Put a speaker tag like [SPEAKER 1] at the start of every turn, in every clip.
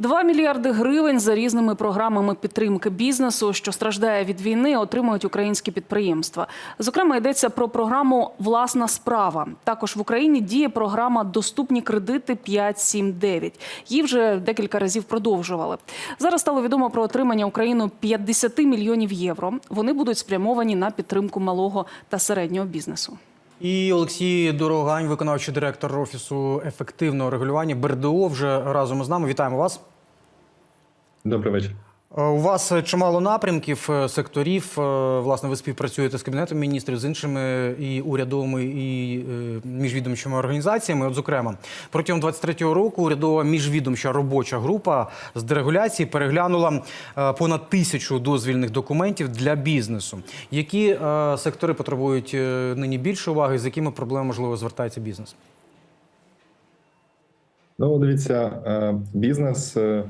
[SPEAKER 1] 2 мільярди гривень за різними програмами підтримки бізнесу, що страждає від війни, отримують українські підприємства. Зокрема, йдеться про програму Власна справа. Також в Україні діє програма Доступні кредити 5.7.9». Її вже декілька разів продовжували. Зараз стало відомо про отримання Україною 50 мільйонів євро. Вони будуть спрямовані на підтримку малого та середнього бізнесу.
[SPEAKER 2] І Олексій Дорогань, виконавчий директор офісу ефективного регулювання БРДО, вже разом із нами. Вітаємо вас.
[SPEAKER 3] Добрий вечір.
[SPEAKER 2] Е, У вас чимало напрямків, е, секторів. Е, Власне, ви співпрацюєте з кабінетом міністрів, з іншими і урядовими, і е, міжвідомчими організаціями. От, зокрема, протягом 23-го року урядова міжвідомча робоча група з дерегуляції переглянула е, понад тисячу дозвільних документів для бізнесу. Які е, сектори потребують е, нині більше уваги, з якими проблемами можливо звертається бізнес?
[SPEAKER 3] Ну, дивіться, е, бізнес е,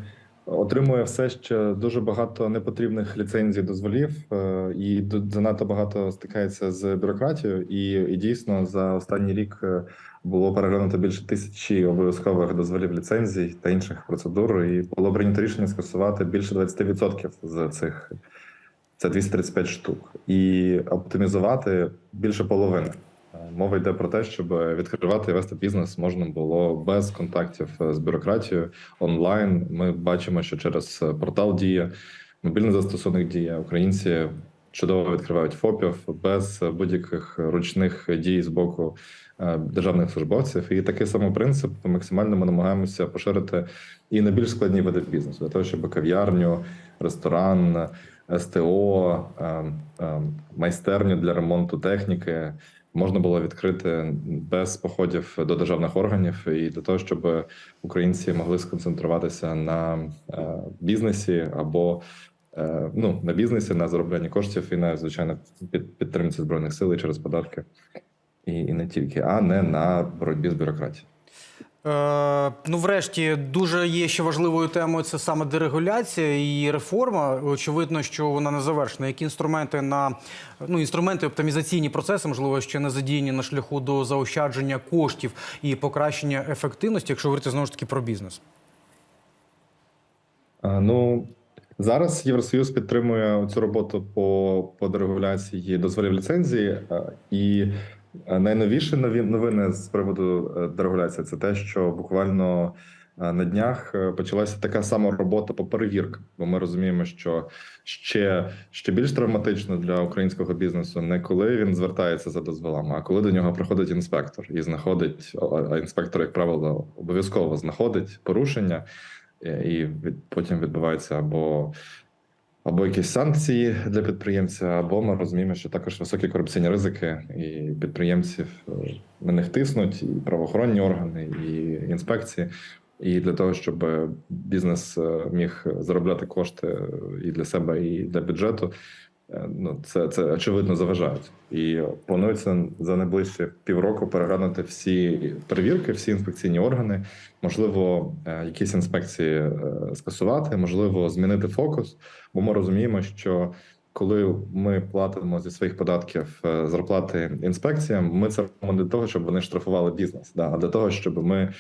[SPEAKER 3] отримує все ще дуже багато непотрібних ліцензій, дозволів, е, і занадто багато стикається з бюрократією. І, і дійсно за останній рік е, було переглянуто більше тисячі обов'язкових дозволів ліцензій та інших процедур. І було прийнято рішення скасувати більше 20% з цих. Це 235 штук, і оптимізувати більше половини. Мова йде про те, щоб відкривати і вести бізнес можна було без контактів е, з бюрократією онлайн. Ми бачимо, що через е, портал дія, мобільний застосунок дія українці чудово відкривають ФОПів без будь-яких ручних дій з боку е, державних службовців. І такий самий принцип максимально ми намагаємося поширити і на більш складні види бізнесу, для того, щоб кав'ярню, ресторан. СТО, е, е, майстерню для ремонту техніки можна було відкрити без походів до державних органів, і для того, щоб українці могли сконцентруватися на е, бізнесі або е, ну на бізнесі, на заробленні коштів і на звичайно під підтримці збройних сил і через податки, і, і не тільки, а не на боротьбі з бюрократією.
[SPEAKER 2] Е, ну, врешті, дуже є ще важливою темою це саме дерегуляція і реформа. Очевидно, що вона не завершена. Які інструменти на ну інструменти оптимізаційні процеси, можливо, ще не задіяні на шляху до заощадження коштів і покращення ефективності, якщо говорити знову ж таки про бізнес.
[SPEAKER 3] А, Ну зараз Євросоюз підтримує цю роботу по, по дерегуляції дозволів ліцензії, і найновіші нові новини з приводу е, дерегуляції це те, що буквально е, на днях е, почалася така сама робота по перевіркам. Бо ми розуміємо, що ще, ще більш травматично для українського бізнесу не коли він звертається за дозволами, а коли до нього приходить інспектор і знаходить а- інспектор, як правило, обов'язково знаходить порушення. Е, і потім відбуваються або, або якісь санкції для підприємця, або ми розуміємо, що також високі корупційні ризики, і підприємців е, на них тиснуть, і правоохоронні органи, і інспекції. І для того, щоб бізнес е, міг заробляти кошти е, і для себе, і для бюджету, ну це, це очевидно заважають. І планується за найближчі півроку переглянути всі перевірки, всі інспекційні органи, можливо, е, якісь інспекції е, скасувати, можливо, змінити фокус, бо ми розуміємо, що коли ми платимо зі своїх податків е, зарплати інспекціям, ми це робимо для того, щоб вони штрафували бізнес, да, а для того, щоб ми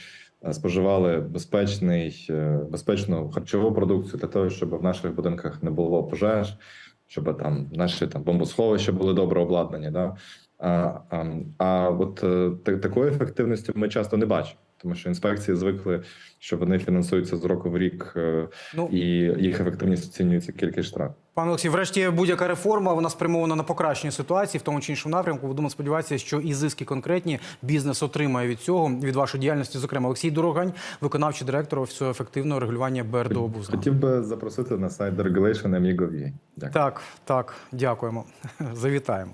[SPEAKER 3] е, споживали безпечний, е, безпечну харчову продукцію, для того, щоб в наших будинках не було пожеж, щоб там наші там бомбосховища були добре обладнані. Да? А, а, а от так, такої ефективності ми часто не бачимо, тому що інспекції звикли, що вони фінансуються з року в рік, е,
[SPEAKER 2] Ну
[SPEAKER 3] і їх ефективність оцінюється кількість штрафів.
[SPEAKER 2] Пане Олексій, врешті будь-яка реформа вона спрямована на покращення ситуації в тому чи іншому напрямку. Будемо сподіватися, що і зиски конкретні бізнес отримає від цього від вашої діяльності. Зокрема, Олексій Дорогань, виконавчий директор офісу ефективного регулювання БРДО був з нами.
[SPEAKER 3] Хотів би запросити на сайт Regulation Amigo.ua. Дякую.
[SPEAKER 2] Так, так, дякуємо. Завітаємо.